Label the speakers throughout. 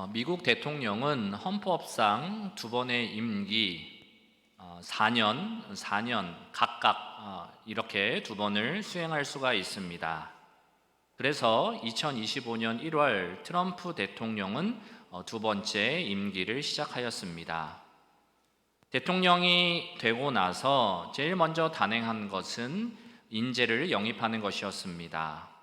Speaker 1: 어, 미국 대통령은 헌법상 두 번의 임기 어, 4년, 4년 각각 어, 이렇게 두 번을 수행할 수가 있습니다. 그래서 2025년 1월 트럼프 대통령은 어, 두 번째 임기를 시작하였습니다. 대통령이 되고 나서 제일 먼저 단행한 것은 인재를 영입하는 것이었습니다.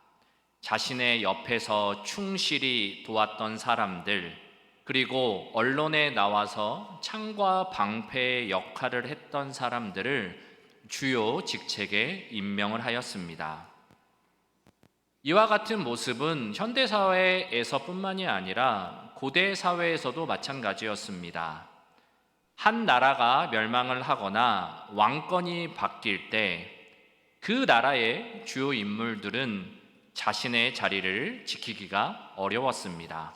Speaker 1: 자신의 옆에서 충실히 도왔던 사람들, 그리고 언론에 나와서 창과 방패의 역할을 했던 사람들을 주요 직책에 임명을 하였습니다. 이와 같은 모습은 현대 사회에서뿐만이 아니라 고대 사회에서도 마찬가지였습니다. 한 나라가 멸망을 하거나 왕권이 바뀔 때 그 나라의 주요 인물들은 자신의 자리를 지키기가 어려웠습니다.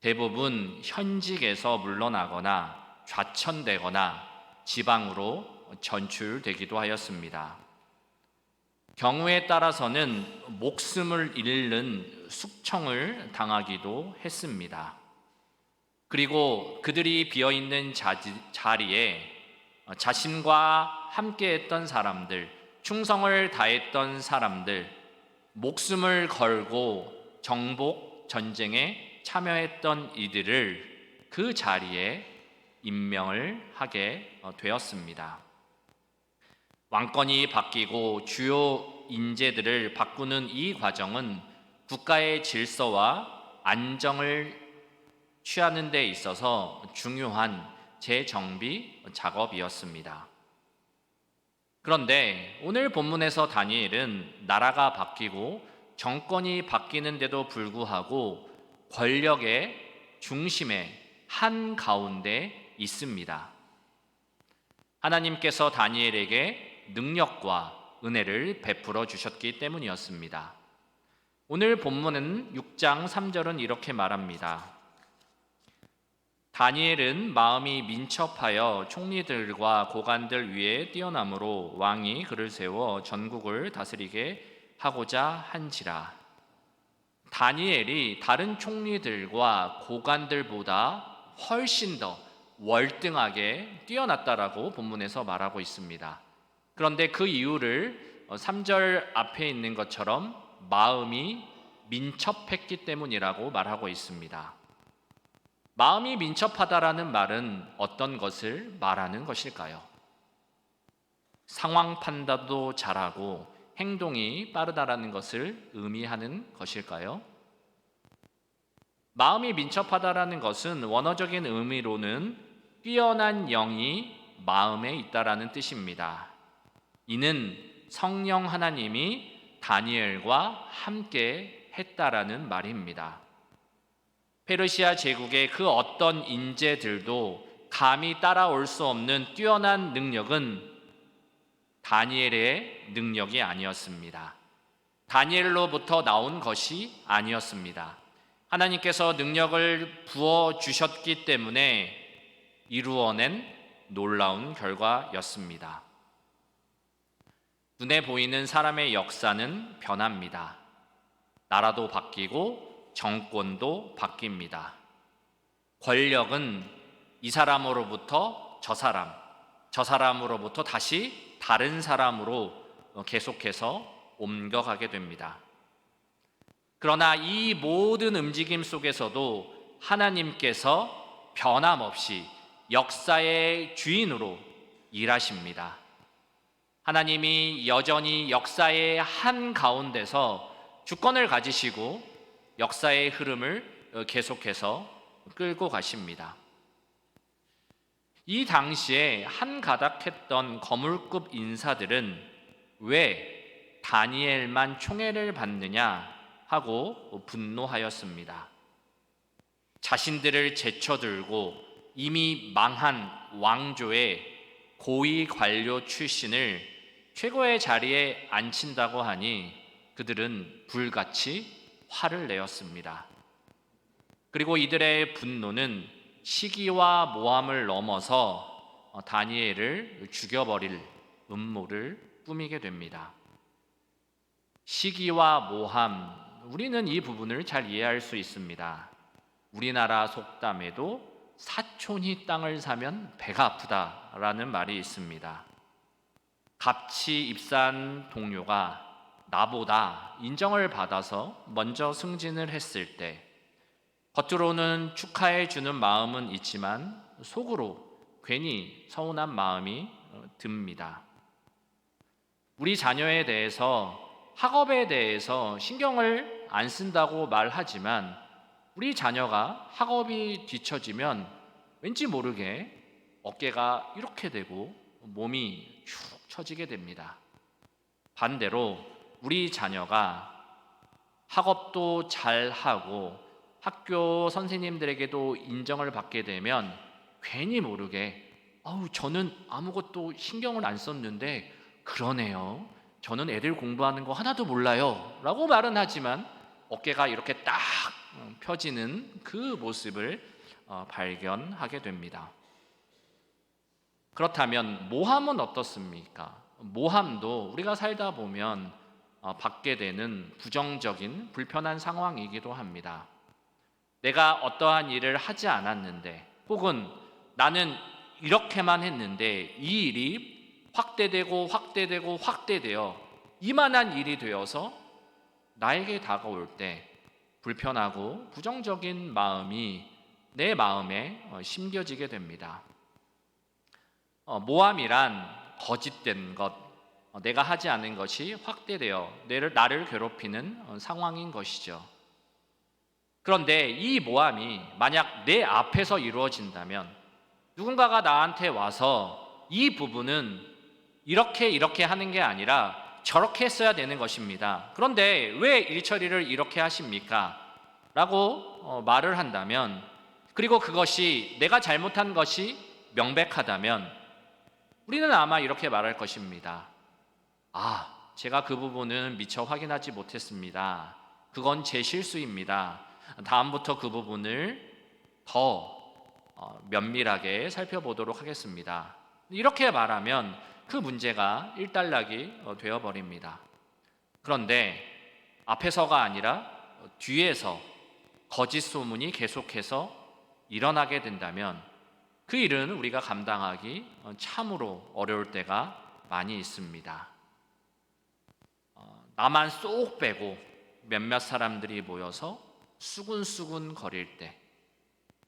Speaker 1: 대부분 현직에서 물러나거나 좌천되거나 지방으로 전출되기도 하였습니다. 경우에 따라서는 목숨을 잃는 숙청을 당하기도 했습니다. 그리고 그들이 비어 있는 자리에 자신과 함께 했던 사람들, 충성을 다했던 사람들, 목숨을 걸고 정복 전쟁에 참여했던 이들을 그 자리에 임명을 하게 되었습니다. 왕권이 바뀌고 주요 인재들을 바꾸는 이 과정은 국가의 질서와 안정을 취하는 데 있어서 중요한 재정비 작업이었습니다. 그런데 오늘 본문에서 다니엘은 나라가 바뀌고 정권이 바뀌는데도 불구하고 권력의 중심에 한 가운데 있습니다. 하나님께서 다니엘에게 능력과 은혜를 베풀어 주셨기 때문이었습니다. 오늘 본문은 6장 3절은 이렇게 말합니다. 다니엘은 마음이 민첩하여 총리들과 고관들 위에 뛰어남으로 왕이 그를 세워 전국을 다스리게 하고자 한지라. 다니엘이 다른 총리들과 고관들보다 훨씬 더 월등하게 뛰어났다라고 본문에서 말하고 있습니다. 그런데 그 이유를 3절 앞에 있는 것처럼 마음이 민첩했기 때문이라고 말하고 있습니다. 마음이 민첩하다라는 말은 어떤 것을 말하는 것일까요? 상황 판단도 잘하고 행동이 빠르다라는 것을 의미하는 것일까요? 마음이 민첩하다라는 것은 원어적인 의미로는 뛰어난 영이 마음에 있다라는 뜻입니다. 이는 성령 하나님이 다니엘과 함께 했다라는 말입니다. 페르시아 제국의 그 어떤 인재들도 감히 따라올 수 없는 뛰어난 능력은 다니엘의 능력이 아니었습니다. 다니엘로부터 나온 것이 아니었습니다. 하나님께서 능력을 부어 주셨기 때문에 이루어낸 놀라운 결과였습니다. 눈에 보이는 사람의 역사는 변합니다. 나라도 바뀌고 정권도 바뀝니다. 권력은 이 사람으로부터 저 사람, 저 사람으로부터 다시 다른 사람으로 계속해서 옮겨가게 됩니다. 그러나 이 모든 움직임 속에서도 하나님께서 변함없이 역사의 주인으로 일하십니다. 하나님이 여전히 역사의 한 가운데서 주권을 가지시고 역사의 흐름을 어, 계속해서 끌고 가십니다. 이 당시에 한 가닥했던 거물급 인사들은 왜 다니엘만 총애를 받느냐 하고 분노하였습니다. 자신들을 제쳐들고 이미 망한 왕조의 고위 관료 출신을 최고의 자리에 앉힌다고 하니 그들은 불같이 화를 내었습니다. 그리고 이들의 분노는 시기와 모함을 넘어서 어, 다니엘을 죽여버릴 음모를 꾸미게 됩니다. 시기와 모함, 우리는 이 부분을 잘 이해할 수 있습니다. 우리나라 속담에도 사촌이 땅을 사면 배가 아프다라는 말이 있습니다. 같이 입사한 동료가 나보다 인정을 받아서 먼저 승진을 했을 때 겉으로는 축하해 주는 마음은 있지만 속으로 괜히 서운한 마음이 어, 듭니다. 우리 자녀에 대해서 학업에 대해서 신경을 안 쓴다고 말하지만 우리 자녀가 학업이 뒤처지면 왠지 모르게 어깨가 이렇게 되고 몸이 축 처지게 됩니다. 반대로 우리 자녀가 학업도 잘 하고 학교 선생님들에게도 인정을 받게 되면 괜히 모르게 아우 저는 아무것도 신경을 안 썼는데 그러네요. 저는 애들 공부하는 거 하나도 몰라요. 라고 말은 하지만 어깨가 이렇게 딱 어, 펴지는 그 모습을 어, 발견하게 됩니다. 그렇다면 모함은 어떻습니까? 모함도 우리가 살다 보면 어, 받게 되는 부정적인 불편한 상황이기도 합니다. 내가 어떠한 일을 하지 않았는데 혹은 나는 이렇게만 했는데 이 일이 확대되고 확대되고 확대되어 이만한 일이 되어서 나에게 다가올 때 불편하고 부정적인 마음이 내 마음에 어, 심겨지게 됩니다. 어, 모함이란 거짓된 것, 어, 내가 하지 않은 것이 확대되어 나를, 나를 괴롭히는 어, 상황인 것이죠. 그런데 이 모함이 만약 내 앞에서 이루어진다면 누군가가 나한테 와서 이 부분은 이렇게 이렇게 하는 게 아니라 저렇게 했어야 되는 것입니다. 그런데 왜 일처리를 이렇게 하십니까? 라고 어, 말을 한다면 그리고 그것이 내가 잘못한 것이 명백하다면 우리는 아마 이렇게 말할 것입니다. 아, 제가 그 부분은 미처 확인하지 못했습니다. 그건 제 실수입니다. 다음부터 그 부분을 더 어, 면밀하게 살펴보도록 하겠습니다. 이렇게 말하면 그 문제가 일단락이 어, 되어버립니다. 그런데 앞에서가 아니라 뒤에서 거짓 소문이 계속해서 일어나게 된다면 그 일은 우리가 감당하기 어, 참으로 어려울 때가 많이 있습니다. 나만 쏙 빼고 몇몇 사람들이 모여서 수군수군 거릴 때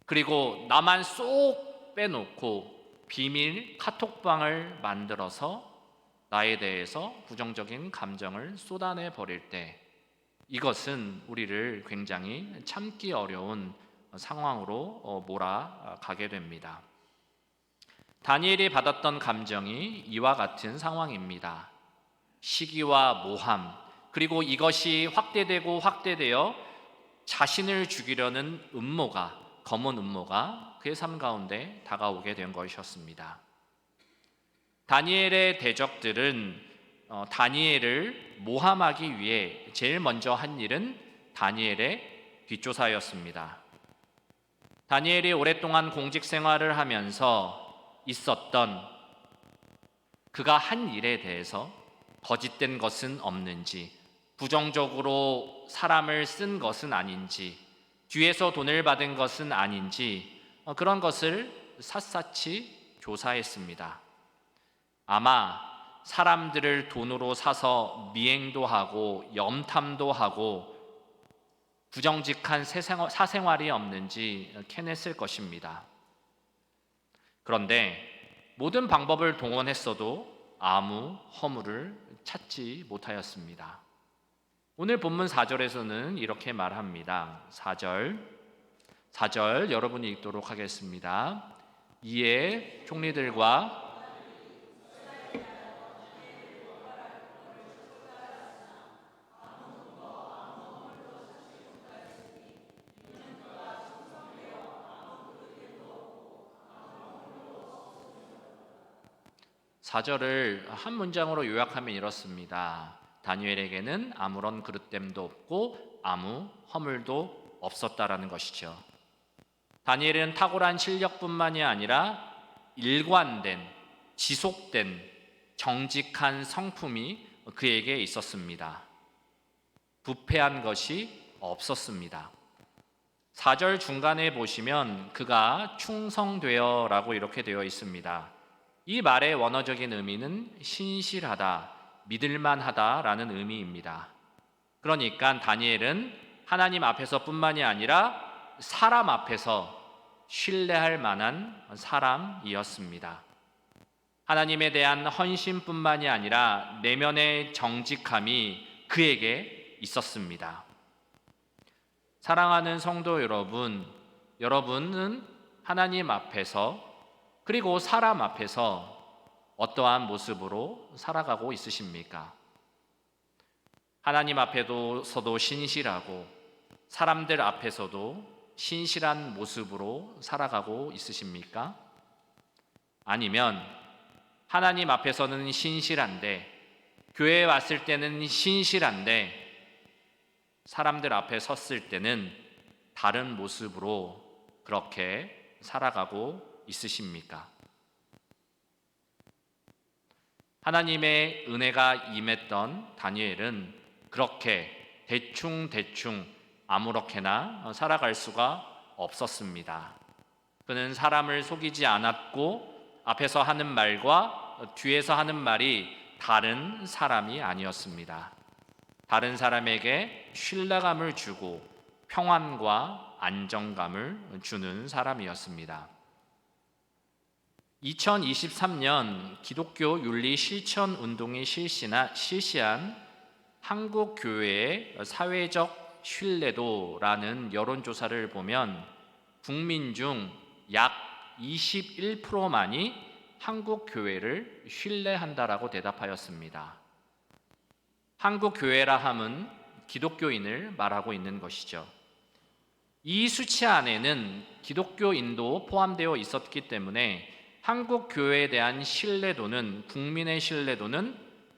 Speaker 1: 그리고 나만 쏙 빼놓고 비밀 카톡방을 만들어서 나에 대해서 부정적인 감정을 쏟아내 버릴 때 이것은 우리를 굉장히 참기 어려운 상황으로 어, 몰아가게 됩니다. 다니엘이 받았던 감정이 이와 같은 상황입니다. 시기와 모함, 그리고 이것이 확대되고 확대되어 자신을 죽이려는 음모가 검은 음모가 그의 삶 가운데 다가오게 된 것이었습니다. 다니엘의 대적들은 어, 다니엘을 모함하기 위해 제일 먼저 한 일은 다니엘의 뒷조사였습니다. 다니엘이 오랫동안 공직 생활을 하면서 있었던 그가 한 일에 대해서 거짓된 것은 없는지, 부정적으로 사람을 쓴 것은 아닌지, 뒤에서 돈을 받은 것은 아닌지 어, 그런 것을 샅샅이 조사했습니다. 아마 사람들을 돈으로 사서 미행도 하고 염탐도 하고 부정직한 사생활이 없는지 캐냈을 것입니다. 그런데 모든 방법을 동원했어도 아무 허물을 찾지 못하였습니다. 오늘 본문 4절에서는 이렇게 말합니다. 4절. 4절 여러분이 읽도록 하겠습니다. 이에 총리들과 사절을 한 문장으로 요약하면 이렇습니다. 다니엘에게는 아무런 그릇됨도 없고 아무 허물도 없었다라는 것이죠. 다니엘은 탁월한 실력뿐만이 아니라 일관된 지속된 정직한 성품이 그에게 있었습니다. 부패한 것이 없었습니다. 4절 중간에 보시면 그가 충성되어라고 이렇게 되어 있습니다. 이 말의 원어적인 의미는 신실하다, 믿을만하다라는 의미입니다. 그러니까 다니엘은 하나님 앞에서뿐만이 아니라 사람 앞에서 신뢰할 만한 사람이었습니다. 하나님에 대한 헌신뿐만이 아니라 내면의 정직함이 그에게 있었습니다. 사랑하는 성도 여러분, 여러분은 하나님 앞에서 그리고 사람 앞에서 어떠한 모습으로 살아가고 있으십니까? 하나님 앞에서도 신실하고 사람들 앞에서도 신실한 모습으로 살아가고 있으십니까? 아니면 하나님 앞에서는 신실한데 교회에 왔을 때는 신실한데 사람들 앞에 섰을 때는 다른 모습으로 그렇게 살아가고 있으십니까? 하나님의 은혜가 임했던 다니엘은 그렇게 대충대충 아무렇게나 살아갈 수가 없었습니다. 그는 사람을 속이지 않았고 앞에서 하는 말과 뒤에서 하는 말이 다른 사람이 아니었습니다. 다른 사람에게 신뢰감을 주고 평안과 안정감을 주는 사람이었습니다. 2023년 기독교 윤리 실천 운동이 실시나, 실시한 한국 교회의 사회적 신뢰도라는 여론 조사를 보면 국민 중 약 21%만이 한국 교회를 신뢰한다라고 대답하였습니다. 한국 교회라 함은 기독교인을 말하고 있는 것이죠. 이 수치 안에는 기독교인도 포함되어 있었기 때문에 한국 교회에 대한 신뢰도는 국민의 신뢰도는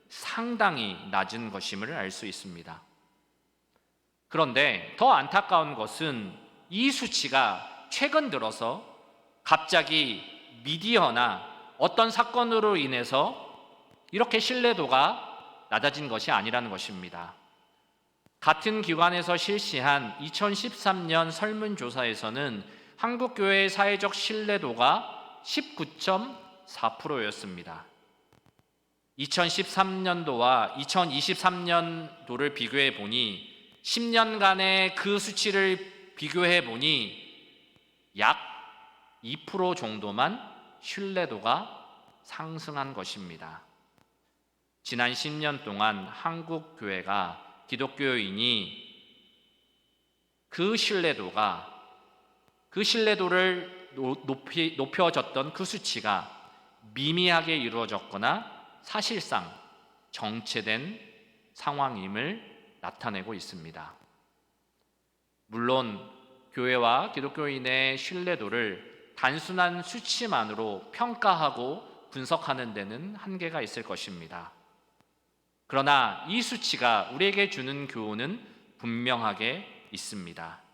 Speaker 1: 상당히 낮은 것임을 알 수 있습니다. 그런데 더 안타까운 것은 이 수치가 최근 들어서 갑자기 미디어나 어떤 사건으로 인해서 이렇게 신뢰도가 낮아진 것이 아니라는 것입니다. 같은 기관에서 실시한 2013년 설문조사에서는 한국교회의 사회적 신뢰도가 19.4%였습니다. 2013년도와 2023년도를 비교해 보니 10년간의 그 수치를 비교해 보니 약 2% 정도만 신뢰도가 상승한 것입니다. 지난 10년 동안 한국 교회가 기독교인이 그 신뢰도가 그 신뢰도를 높이, 높여졌던 그 수치가 미미하게 이루어졌거나 사실상 정체된 상황임을 나타내고 있습니다. 물론 교회와 기독교인의 신뢰도를 단순한 수치만으로 평가하고 분석하는 데는 한계가 있을 것입니다. 그러나 이 수치가 우리에게 주는 교훈은 분명하게 있습니다.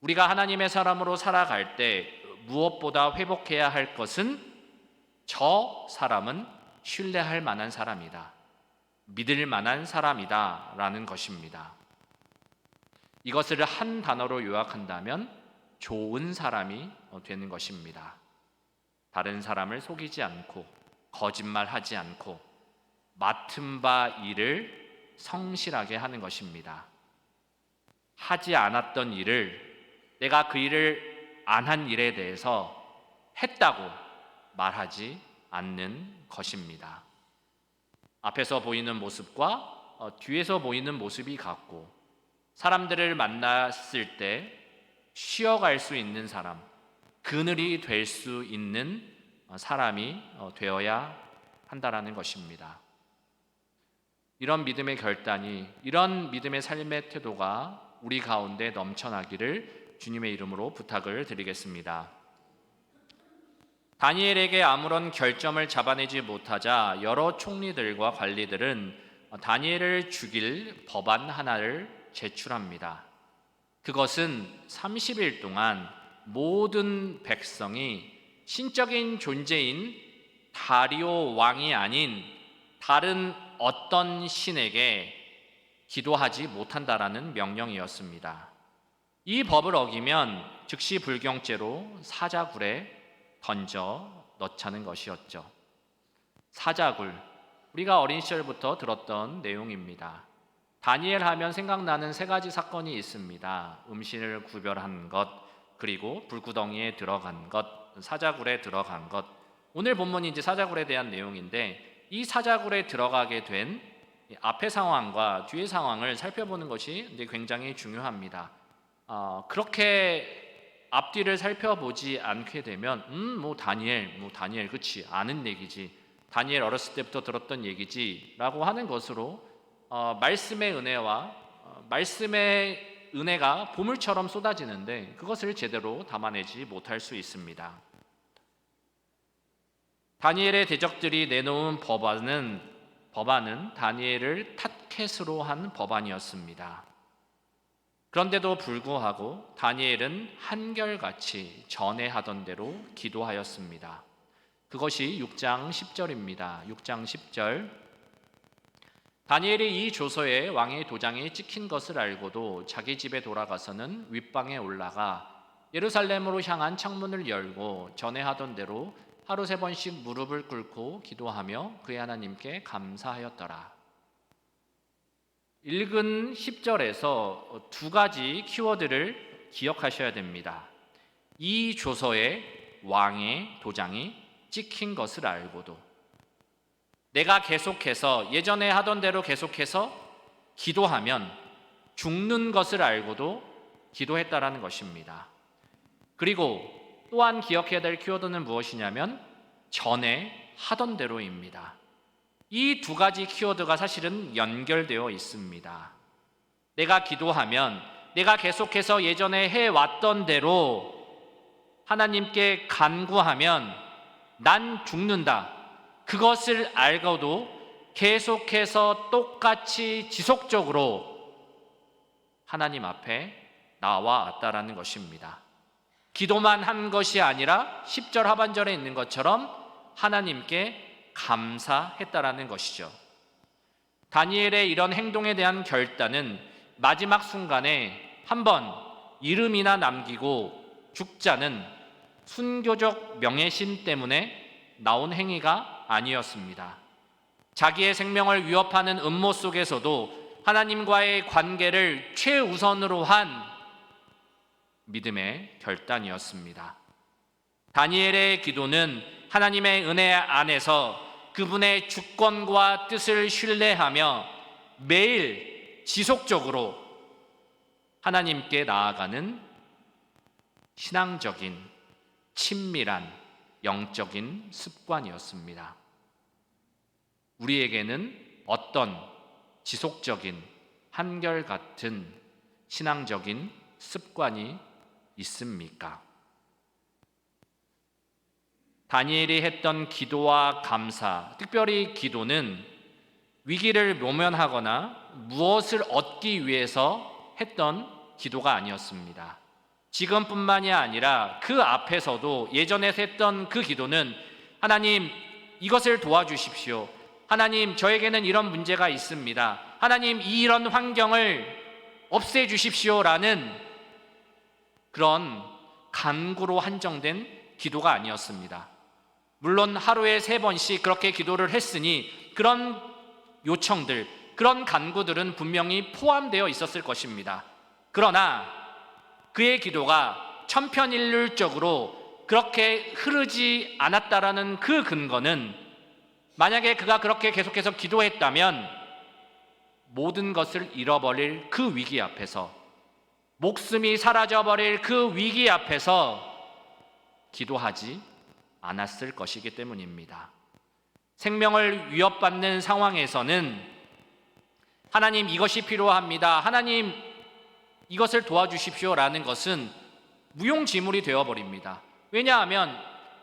Speaker 1: 우리가 하나님의 사람으로 살아갈 때 무엇보다 회복해야 할 것은 저 사람은 신뢰할 만한 사람이다. 믿을 만한 사람이다. 라는 것입니다. 이것을 한 단어로 요약한다면 좋은 사람이 되는 것입니다. 다른 사람을 속이지 않고 거짓말하지 않고 맡은 바 일을 성실하게 하는 것입니다. 하지 않았던 일을 내가 그 일을 안 한 일에 대해서 했다고 말하지 않는 것입니다. 앞에서 보이는 모습과 어, 뒤에서 보이는 모습이 같고 사람들을 만났을 때 쉬어갈 수 있는 사람, 그늘이 될 수 있는 어, 사람이 어, 되어야 한다라는 것입니다. 이런 믿음의 결단이, 이런 믿음의 삶의 태도가 우리 가운데 넘쳐나기를 주님의 이름으로 부탁을 드리겠습니다. 다니엘에게 아무런 결점을 잡아내지 못하자 여러 총리들과 관리들은 다니엘을 죽일 법안 하나를 제출합니다. 그것은 30일 동안 모든 백성이 신적인 존재인 다리오 왕이 아닌 다른 어떤 신에게 기도하지 못한다라는 명령이었습니다. 이 법을 어기면 즉시 불경죄로 사자굴에 던져 넣자는 것이었죠. 사자굴 우리가 어린 시절부터 들었던 내용입니다. 다니엘 하면 생각나는 세 가지 사건이 있습니다. 음식을 구별한 것, 그리고 불구덩이에 들어간 것, 사자굴에 들어간 것. 오늘 본문이 이제 사자굴에 대한 내용인데 이 사자굴에 들어가게 된 앞의 상황과 뒤의 상황을 살펴보는 것이 굉장히 중요합니다. 어, 그렇게 앞뒤를 살펴보지 않게 되면 음 뭐 다니엘 뭐 다니엘 그치 아는 얘기지 다니엘 어렸을 때부터 들었던 얘기지라고 하는 것으로 어, 말씀의 은혜와 어, 말씀의 은혜가 보물처럼 쏟아지는데 그것을 제대로 담아내지 못할 수 있습니다. 다니엘의 대적들이 내놓은 법안은 법안은 다니엘을 타켓으로 한 법안이었습니다. 그런데도 불구하고 다니엘은 한결같이 전에 하던 대로 기도하였습니다. 그것이 6장 10절입니다. 6장 10절. 다니엘이 이 조서에 왕의 도장이 찍힌 것을 알고도 자기 집에 돌아가서는 윗방에 올라가 예루살렘으로 향한 창문을 열고 전에 하던 대로 하루 세 번씩 무릎을 꿇고 기도하며 그의 하나님께 감사하였더라. 읽은 10절에서 두 가지 키워드를 기억하셔야 됩니다. 이 조서에 왕의 도장이 찍힌 것을 알고도 내가 계속해서 예전에 하던 대로 계속해서 기도하면 죽는 것을 알고도 기도했다라는 것입니다. 그리고 또한 기억해야 될 키워드는 무엇이냐면 전에 하던 대로입니다. 이 두 가지 키워드가 사실은 연결되어 있습니다. 내가 기도하면 내가 계속해서 예전에 해왔던 대로 하나님께 간구하면 난 죽는다. 그것을 알고도 계속해서 똑같이 지속적으로 하나님 앞에 나와왔다라는 것입니다. 기도만 한 것이 아니라 10절 하반절에 있는 것처럼 하나님께 감사했다라는 것이죠. 다니엘의 이런 행동에 대한 결단은 마지막 순간에 한번 이름이나 남기고 죽자는 순교적 명예심 때문에 나온 행위가 아니었습니다. 자기의 생명을 위협하는 음모 속에서도 하나님과의 관계를 최우선으로 한 믿음의 결단이었습니다. 다니엘의 기도는 하나님의 은혜 안에서 그분의 주권과 뜻을 신뢰하며 매일 지속적으로 하나님께 나아가는 신앙적인 친밀한 영적인 습관이었습니다. 우리에게는 어떤 지속적인 한결같은 신앙적인 습관이 있습니까? 다니엘이 했던 기도와 감사, 특별히 기도는 위기를 모면하거나 무엇을 얻기 위해서 했던 기도가 아니었습니다. 지금뿐만이 아니라 그 앞에서도 예전에 했던 그 기도는 하나님 이것을 도와주십시오. 하나님 저에게는 이런 문제가 있습니다. 하나님 이런 환경을 없애 주십시오라는 그런 간구로 한정된 기도가 아니었습니다. 물론 하루에 세 번씩 그렇게 기도를 했으니 그런 요청들, 그런 간구들은 분명히 포함되어 있었을 것입니다. 그러나 그의 기도가 천편일률적으로 그렇게 흐르지 않았다라는 그 근거는 만약에 그가 그렇게 계속해서 기도했다면 모든 것을 잃어버릴 그 위기 앞에서 목숨이 사라져버릴 그 위기 앞에서 기도하지 않았을 것이기 때문입니다. 생명을 위협받는 상황에서는 하나님 이것이 필요합니다. 하나님 이것을 도와주십시오 라는 것은 무용지물이 되어버립니다. 왜냐하면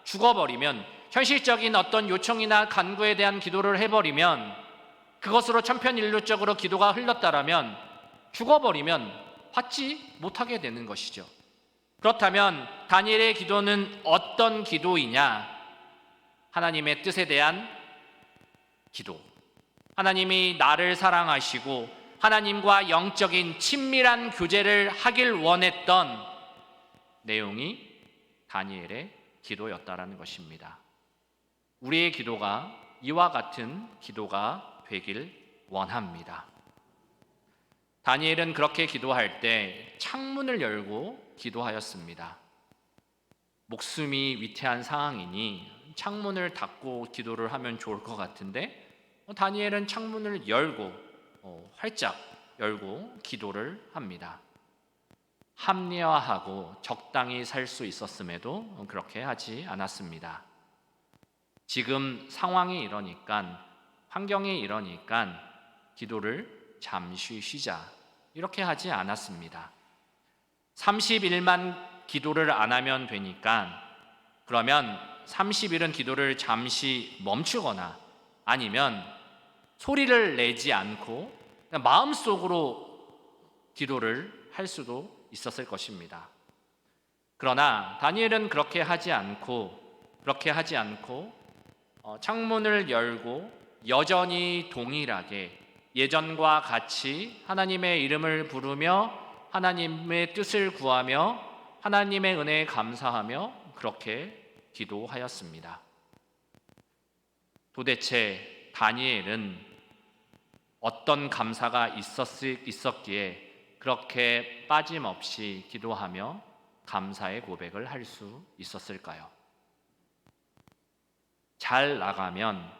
Speaker 1: 죽어버리면 현실적인 어떤 요청이나 간구에 대한 기도를 해버리면 그것으로 천편일률적으로 기도가 흘렀다라면 죽어버리면 받지 못하게 되는 것이죠. 그렇다면 다니엘의 기도는 어떤 기도이냐? 하나님의 뜻에 대한 기도. 하나님이 나를 사랑하시고 하나님과 영적인 친밀한 교제를 하길 원했던 내용이 다니엘의 기도였다라는 것입니다. 우리의 기도가 이와 같은 기도가 되길 원합니다. 다니엘은 그렇게 기도할 때 창문을 열고 기도하였습니다. 목숨이 위태한 상황이니 창문을 닫고 기도를 하면 좋을 것 같은데 어, 다니엘은 창문을 열고 어, 활짝 열고 기도를 합니다. 합리화하고 적당히 살 수 있었음에도 그렇게 하지 않았습니다. 지금 상황이 이러니까 환경이 이러니까 기도를 잠시 쉬자 이렇게 하지 않았습니다. 30일만 기도를 안 하면 되니까 그러면 30일은 기도를 잠시 멈추거나 아니면 소리를 내지 않고 마음속으로 기도를 할 수도 있었을 것입니다. 그러나 다니엘은 그렇게 하지 않고 그렇게 하지 않고 어, 창문을 열고 여전히 동일하게 예전과 같이 하나님의 이름을 부르며 하나님의 뜻을 구하며 하나님의 은혜에 감사하며 그렇게 기도하였습니다. 도대체 다니엘은 어떤 감사가 있었, 있었기에 그렇게 빠짐없이 기도하며 감사의 고백을 할 수 있었을까요? 잘 나가면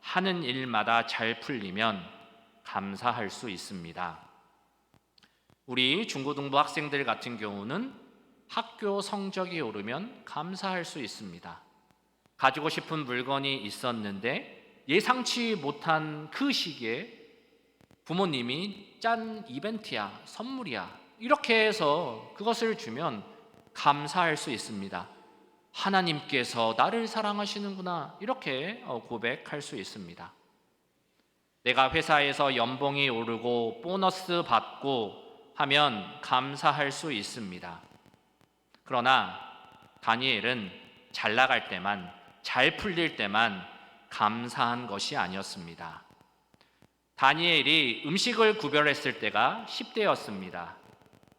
Speaker 1: 하는 일마다 잘 풀리면 감사할 수 있습니다. 우리 중고등부 학생들 같은 경우는 학교 성적이 오르면 감사할 수 있습니다. 가지고 싶은 물건이 있었는데 예상치 못한 그 시기에 부모님이 짠 이벤트야, 선물이야. 이렇게 해서 그것을 주면 감사할 수 있습니다. 하나님께서 나를 사랑하시는구나. 이렇게 어, 고백할 수 있습니다. 내가 회사에서 연봉이 오르고 보너스 받고 하면 감사할 수 있습니다. 그러나 다니엘은 잘 나갈 때만, 잘 풀릴 때만 감사한 것이 아니었습니다. 다니엘이 음식을 구별했을 때가 10대였습니다.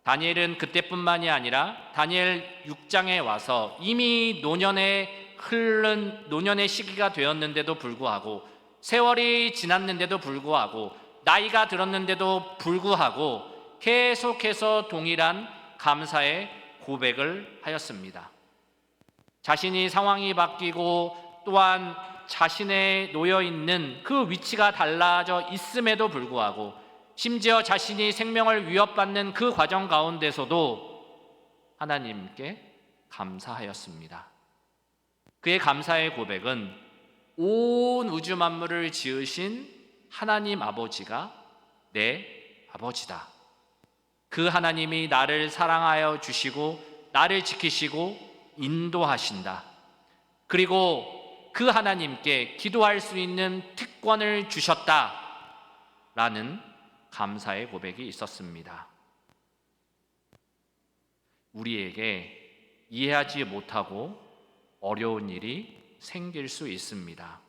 Speaker 1: 다니엘은 그때뿐만이 아니라 다니엘 6장에 와서 이미 노년에 흐른 노년의 시기가 되었는데도 불구하고 세월이 지났는데도 불구하고 나이가 들었는데도 불구하고 계속해서 동일한 감사의 고백을 하였습니다. 자신이 상황이 바뀌고 또한 자신의 놓여 있는 그 위치가 달라져 있음에도 불구하고 심지어 자신이 생명을 위협받는 그 과정 가운데서도 하나님께 감사하였습니다. 그의 감사의 고백은 온 우주 만물을 지으신 하나님 아버지가 내 아버지다. 그 하나님이 나를 사랑하여 주시고 나를 지키시고 인도하신다. 그리고 그 하나님께 기도할 수 있는 특권을 주셨다. 라는 감사의 고백이 있었습니다. 우리에게 이해하지 못하고 어려운 일이 생길 수 있습니다.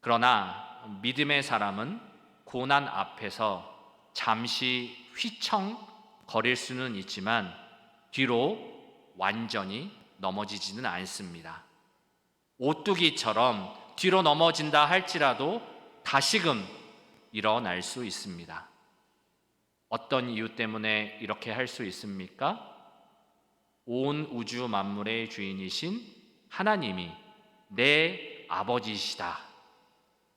Speaker 1: 그러나 믿음의 사람은 고난 앞에서 잠시 휘청거릴 수는 있지만 뒤로 완전히 넘어지지는 않습니다. 오뚜기처럼 뒤로 넘어진다 할지라도 다시금 일어날 수 있습니다. 어떤 이유 때문에 이렇게 할 수 있습니까? 온 우주 만물의 주인이신 하나님이 내 아버지시다.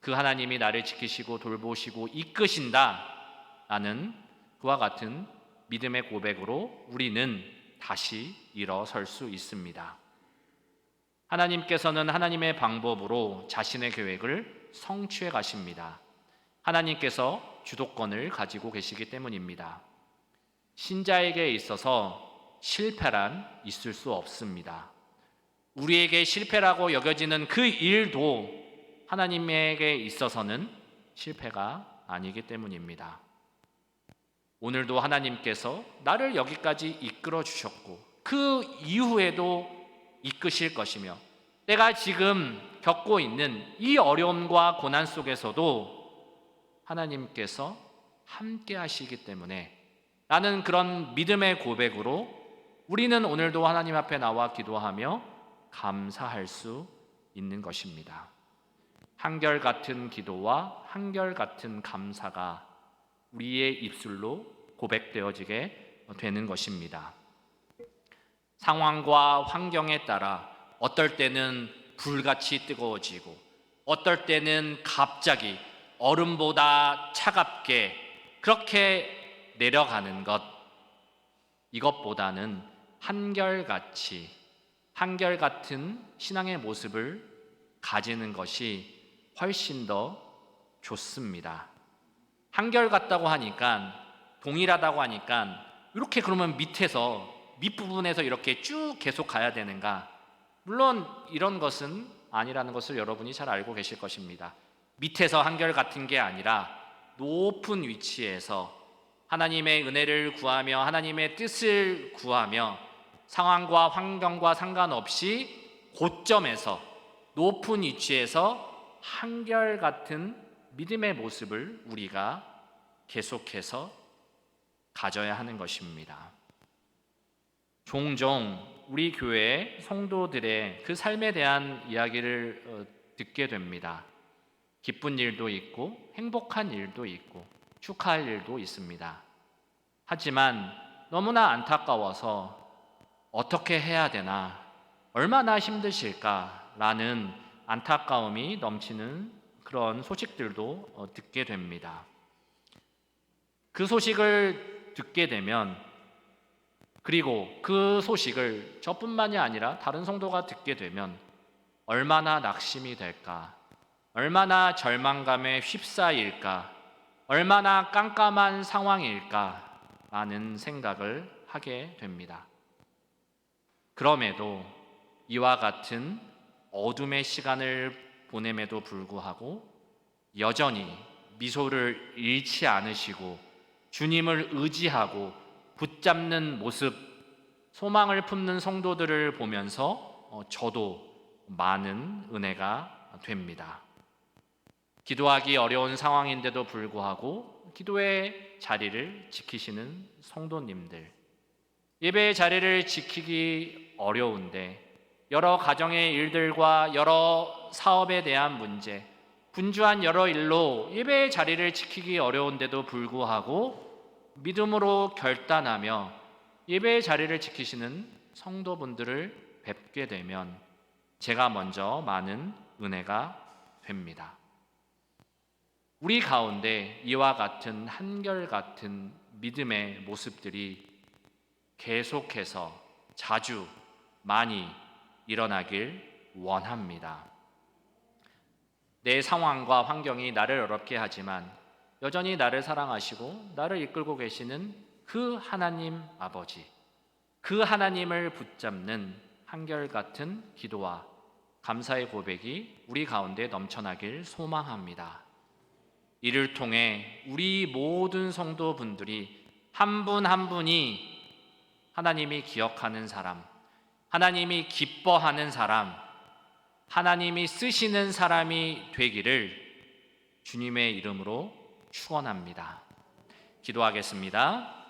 Speaker 1: 그 하나님이 나를 지키시고 돌보시고 이끄신다. 라는 그와 같은 믿음의 고백으로 우리는 다시 일어설 수 있습니다. 하나님께서는 하나님의 방법으로 자신의 계획을 성취해 가십니다. 하나님께서 주도권을 가지고 계시기 때문입니다. 신자에게 있어서 실패란 있을 수 없습니다. 우리에게 실패라고 여겨지는 그 일도 하나님에게 있어서는 실패가 아니기 때문입니다. 오늘도 하나님께서 나를 여기까지 이끌어 주셨고 그 이후에도 이끄실 것이며 내가 지금 겪고 있는 이 어려움과 고난 속에서도 하나님께서 함께 하시기 때문에 라는 그런 믿음의 고백으로 우리는 오늘도 하나님 앞에 나와 기도하며 감사할 수 있는 것입니다. 한결같은 기도와 한결같은 감사가 우리의 입술로 고백되어지게 되는 것입니다. 상황과 환경에 따라 어떨 때는 불같이 뜨거워지고 어떨 때는 갑자기 얼음보다 차갑게 그렇게 내려가는 것 이것보다는 한결같이 한결같은 신앙의 모습을 가지는 것이 훨씬 더 좋습니다. 한결같다고 하니까 동일하다고 하니까 이렇게 그러면 밑에서 밑부분에서 이렇게 쭉 계속 가야 되는가? 물론 이런 것은 아니라는 것을 여러분이 잘 알고 계실 것입니다. 밑에서 한결 같은 게 아니라 높은 위치에서 하나님의 은혜를 구하며 하나님의 뜻을 구하며 상황과 환경과 상관없이 고점에서 높은 위치에서 한결 같은 믿음의 모습을 우리가 계속해서 가져야 하는 것입니다. 종종 우리 교회 성도들의 그 삶에 대한 이야기를 어, 듣게 됩니다. 기쁜 일도 있고 행복한 일도 있고 축하할 일도 있습니다. 하지만 너무나 안타까워서 어떻게 해야 되나, 얼마나 힘드실까라는 안타까움이 넘치는 그런 소식들도 어, 듣게 됩니다. 그 소식을 듣게 되면 그리고 그 소식을 저뿐만이 아니라 다른 성도가 듣게 되면 얼마나 낙심이 될까? 얼마나 절망감에 휩싸일까? 얼마나 깜깜한 상황일까? 라는 생각을 하게 됩니다. 그럼에도 이와 같은 어둠의 시간을 보냄에도 불구하고 여전히 미소를 잃지 않으시고 주님을 의지하고 붙잡는 모습, 소망을 품는 성도들을 보면서 어, 저도 많은 은혜가 됩니다. 기도하기 어려운 상황인데도 불구하고 기도의 자리를 지키시는 성도님들, 예배의 자리를 지키기 어려운데 여러 가정의 일들과 여러 사업에 대한 문제, 분주한 여러 일로 예배의 자리를 지키기 어려운데도 불구하고 믿음으로 결단하며 예배의 자리를 지키시는 성도분들을 뵙게 되면 제가 먼저 많은 은혜가 됩니다. 우리 가운데 이와 같은 한결같은 믿음의 모습들이 계속해서 자주 많이 일어나길 원합니다. 내 상황과 환경이 나를 어렵게 하지만 여전히 나를 사랑하시고 나를 이끌고 계시는 그 하나님 아버지, 그 하나님을 붙잡는 한결같은 기도와 감사의 고백이 우리 가운데 넘쳐나길 소망합니다. 이를 통해 우리 모든 성도분들이 한 분한 분이 하나님이 기억하는 사람, 하나님이 기뻐하는 사람, 하나님이 쓰시는 사람이 되기를 주님의 이름으로 축원합니다. 기도하겠습니다.